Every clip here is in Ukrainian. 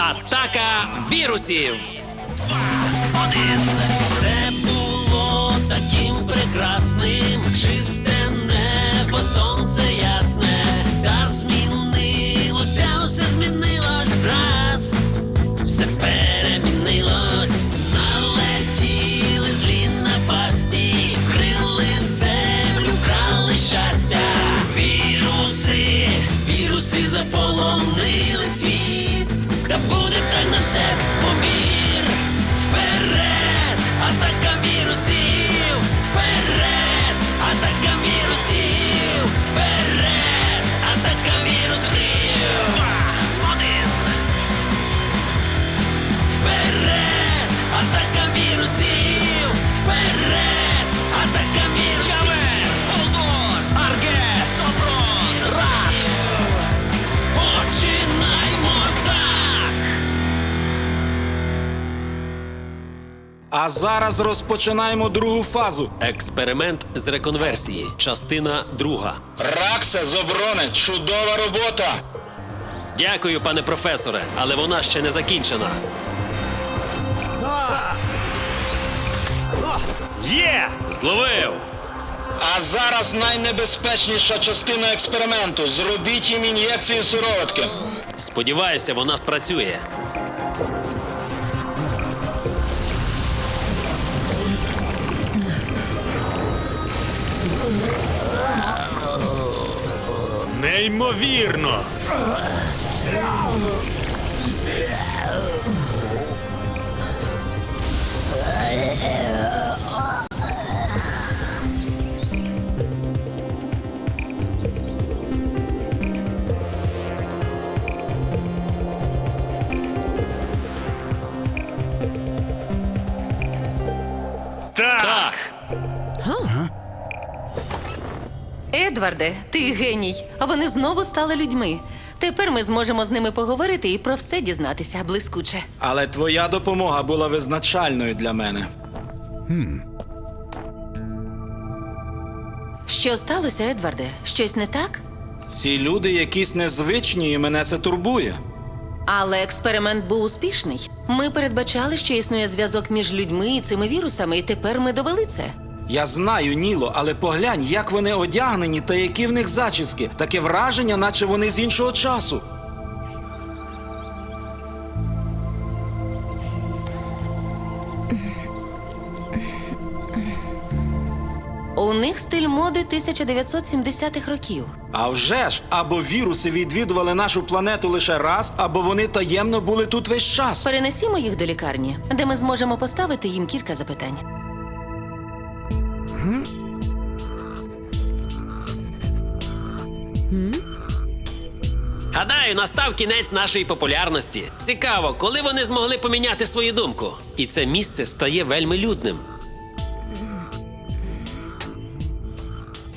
Атака вірусів. Один. Все було таким прекрасним, чисте небо, сонце ясне, та змінилося, все змінилось враз, А зараз розпочинаємо другу фазу. Експеримент з реконверсії. Частина друга. Ракса з оборони, чудова робота. Дякую, пане професоре, але вона ще не закінчена. Є! Зловив! А зараз найнебезпечніша частина експерименту. Зробіть їм ін'єкцію сироватки. Сподіваюся, вона спрацює. Неймовірно! Едварде, ти геній, а вони знову стали людьми. Тепер ми зможемо з ними поговорити і про все дізнатися блискуче. Але твоя допомога була визначальною для мене. Що сталося, Едварде? Щось не так? Ці люди якісь незвичні, і мене це турбує. Але експеримент був успішний. Ми передбачали, що існує зв'язок між людьми і цими вірусами, і тепер ми довели це. Я знаю, Ніло, але поглянь, як вони одягнені та які в них зачіски. Таке враження, наче вони з іншого часу. У них стиль моди 1970-х років. А вже ж, або віруси відвідували нашу планету лише раз, або вони таємно були тут весь час. Перенесімо їх до лікарні, де ми зможемо поставити їм кілька запитань. Гадаю, настав кінець нашої популярності. Цікаво, коли вони змогли поміняти свою думку. І це місце стає вельми людним.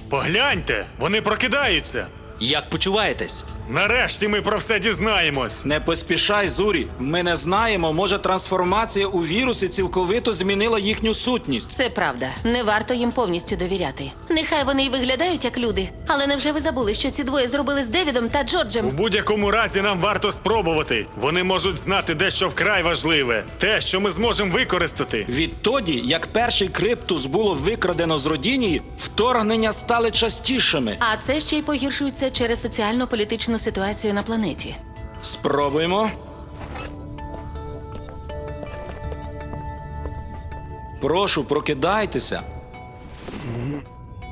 Погляньте, вони прокидаються. Як почуваєтесь? Нарешті ми про все дізнаємось. Не поспішай, Зурі. Ми не знаємо, може трансформація у віруси цілковито змінила їхню сутність. Це правда. Не варто їм повністю довіряти. Нехай вони й виглядають як люди, але невже ви забули, що ці двоє зробили з Девідом та Джорджем? У будь-якому разі нам варто спробувати. Вони можуть знати дещо вкрай важливе, те, що ми зможемо використати. Відтоді, як перший криптус було викрадено з Родінії, вторгнення стали частішими. А це ще й погіршується через соціально-політичну ситуацію на планеті. Спробуємо. Прошу, прокидайтеся.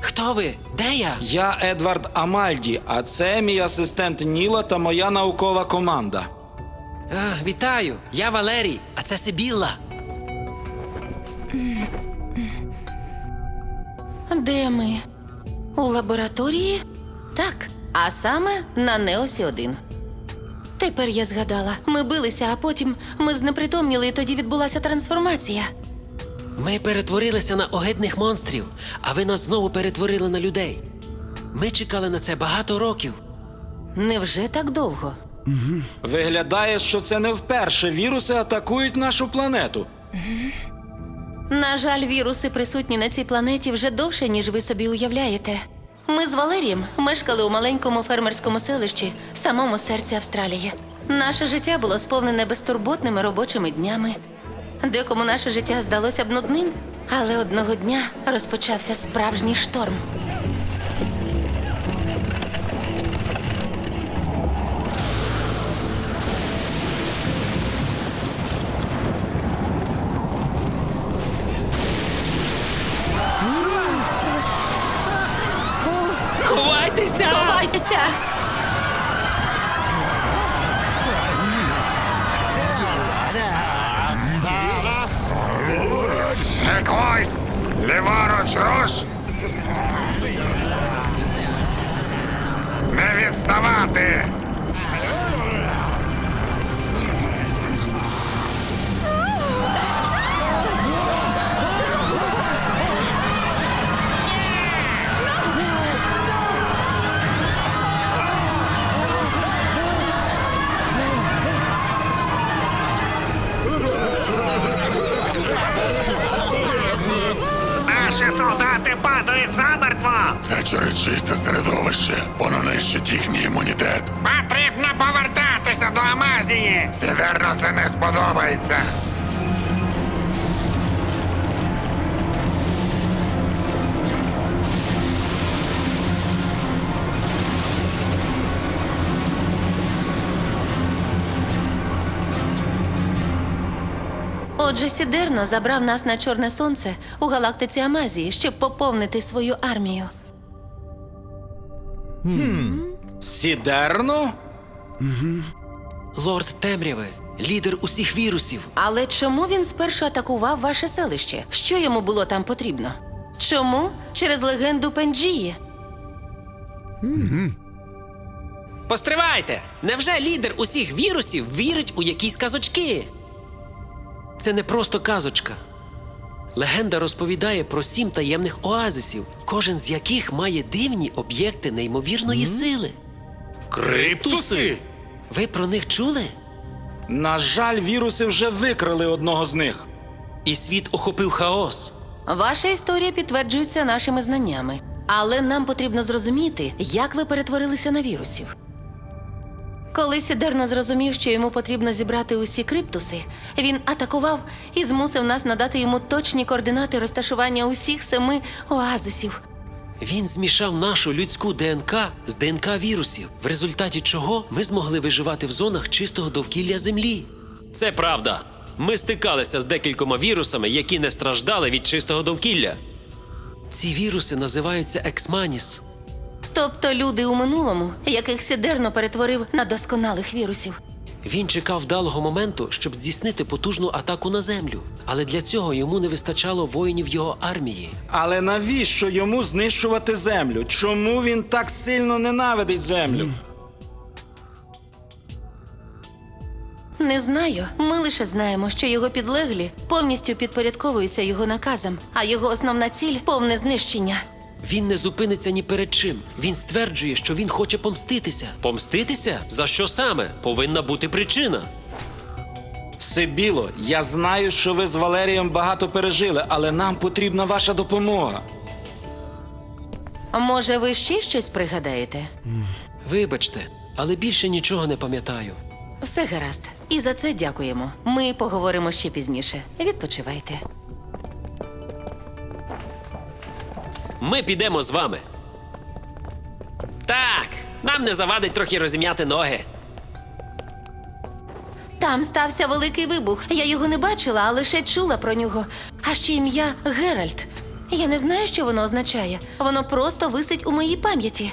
Хто ви? Де я? Я Едвард Амальді, а це мій асистент Ніла та моя наукова команда. А, вітаю! Я Валерій, а це Сибілла. Де ми? У лабораторії? Так, а саме на Неосі 1 Тепер я згадала. Ми билися, а потім ми знепритомніли, і тоді відбулася трансформація. Ми перетворилися на огидних монстрів, а ви нас знову перетворили на людей. Ми чекали на це багато років. Невже так довго? Виглядає, що це не вперше віруси атакують нашу планету. На жаль, віруси присутні на цій планеті вже довше, ніж ви собі уявляєте. Ми з Валерієм мешкали у маленькому фермерському селищі, самому серці Австралії. Наше життя було сповнене безтурботними робочими днями. Декому наше життя здалося б нудним, але одного дня розпочався справжній шторм. Ховайтеся! Ховайтеся! Якось! Ліворуч руш! Не відставати! Повертатися до Амазії! Сідерно це не сподобається. Отже, Сідерно забрав нас на Чорне Сонце у галактиці Амазії, щоб поповнити свою армію. Сідерно? Лорд Темряви, лідер усіх вірусів. Але чому він спершу атакував ваше селище? Що йому було там потрібно? Чому? Через легенду Пенджії. Постривайте! Невже лідер усіх вірусів вірить у якісь казочки? Це не просто казочка. Легенда розповідає про сім таємних оазисів, кожен з яких має дивні об'єкти неймовірної сили. Криптуси? Ви про них чули? На жаль, віруси вже викрали одного з них. І світ охопив хаос. Ваша історія підтверджується нашими знаннями. Але нам потрібно зрозуміти, як ви перетворилися на вірусів. Коли Сідерно зрозумів, що йому потрібно зібрати усі криптуси, він атакував і змусив нас надати йому точні координати розташування усіх семи оазисів. Він змішав нашу людську ДНК з ДНК вірусів, в результаті чого ми змогли виживати в зонах чистого довкілля Землі. Це правда. Ми стикалися з декількома вірусами, які не страждали від чистого довкілля. Ці віруси називаються Ексманіс. Тобто люди у минулому, яких Сідерно перетворив на досконалих вірусів. Він чекав вдалого моменту, щоб здійснити потужну атаку на землю, але для цього йому не вистачало воїнів його армії. Але навіщо йому знищувати землю? Чому він так сильно ненавидить землю? Не знаю. Ми лише знаємо, що його підлеглі повністю підпорядковуються його наказам, а його основна ціль повне знищення. Він не зупиниться ні перед чим. Він стверджує, що він хоче помститися. Помститися? За що саме? Повинна бути причина. Сибіло, я знаю, що ви з Валерієм багато пережили, але нам потрібна ваша допомога. А Може, ви ще щось пригадаєте? Вибачте, але більше нічого не пам'ятаю. Все гаразд. І за це дякуємо. Ми поговоримо ще пізніше. Відпочивайте. Ми підемо з вами. Так, нам не завадить трохи розім'яти ноги. Там стався великий вибух. Я його не бачила, а лише чула про нього. А ще ім'я Геральт. Я не знаю, що воно означає. Воно просто висить у моїй пам'яті.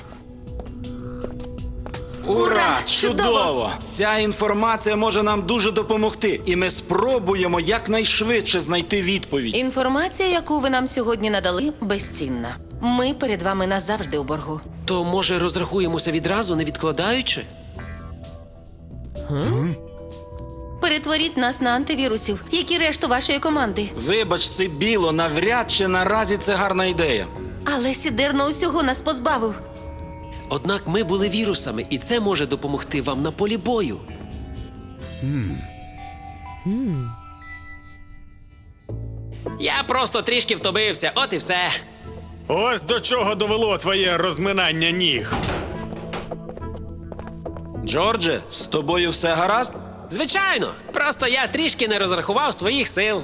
Ура! Чудово! Чудово! Ця інформація може нам дуже допомогти, і ми спробуємо якнайшвидше знайти відповідь. Інформація, яку ви нам сьогодні надали, безцінна. Ми перед вами назавжди у боргу. То може розрахуємося відразу, не відкладаючи? Перетворіть нас на антивірусів, як і решту вашої команди. Вибач, Сибіло, навряд чи наразі це гарна ідея. Але Сідерно усього нас позбавив. Однак ми були вірусами, і це може допомогти вам на полі бою. Я просто трішки втомився, от і все. Ось до чого довело твоє розминання ніг. Джордже, з тобою все гаразд? Звичайно, просто я трішки не розрахував своїх сил.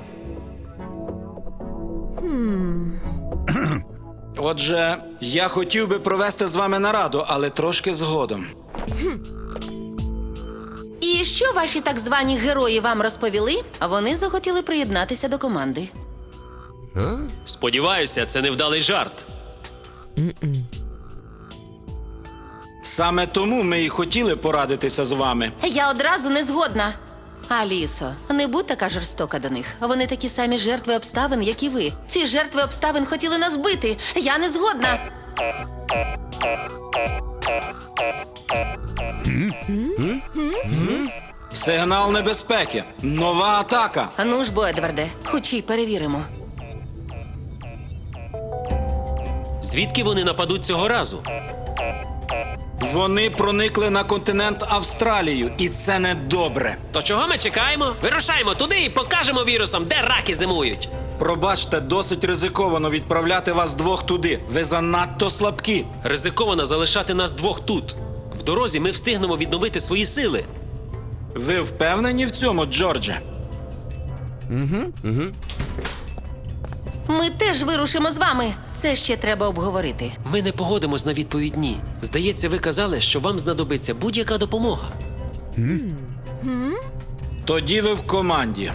Отже, я хотів би провести з вами нараду, але трошки згодом. І що ваші так звані герої вам розповіли? Вони захотіли приєднатися до команди. Сподіваюся, це невдалий жарт. Саме тому ми і хотіли порадитися з вами. Я одразу не згодна. Алісо, не будь така жорстока до них. Вони такі самі жертви обставин, як і ви. Ці жертви обставин хотіли нас вбити. Я не згодна. Сигнал небезпеки. Нова атака. Ну ж бо, Едварде, хочі перевіримо. Звідки вони нападуть цього разу? Вони проникли на континент Австралію, і це не добре. То чого ми чекаємо? Вирушаємо туди і покажемо вірусам, де раки зимують. Пробачте, досить ризиковано відправляти вас двох туди. Ви занадто слабкі. Ризиковано залишати нас двох тут. В дорозі ми встигнемо відновити свої сили. Ви впевнені в цьому, Джордже? Ми теж вирушимо з вами. Це ще треба обговорити. Ми не погодимось на відповідь ні. Здається, ви казали, що вам знадобиться будь-яка допомога. Тоді ви в команді.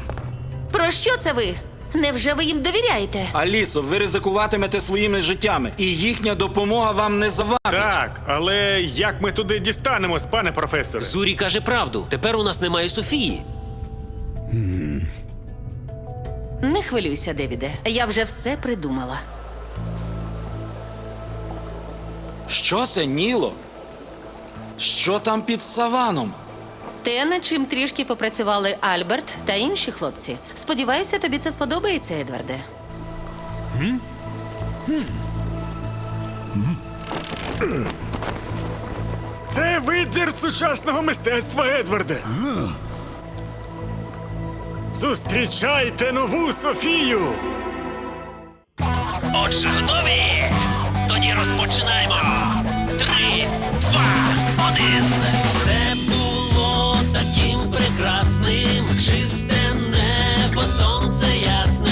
Про що це ви? Невже ви їм довіряєте? Алісо, ви ризикуватимете своїми життями, і їхня допомога вам не завадить. Так, але як ми туди дістанемось, пане професоре? Зурі каже правду. Тепер у нас немає Софії. Не хвилюйся, Девіде. Я вже все придумала. Що це, Ніло? Що там під саваном? Те, над чим трішки попрацювали Альберт та інші хлопці. Сподіваюся, тобі це сподобається, Едварде. Це витвір сучасного мистецтва, Едварде. Зустрічайте нову Софію! Отже, готові? Тоді розпочинаємо. Три, два, один. Все було таким прекрасним, чисте небо, сонце ясне.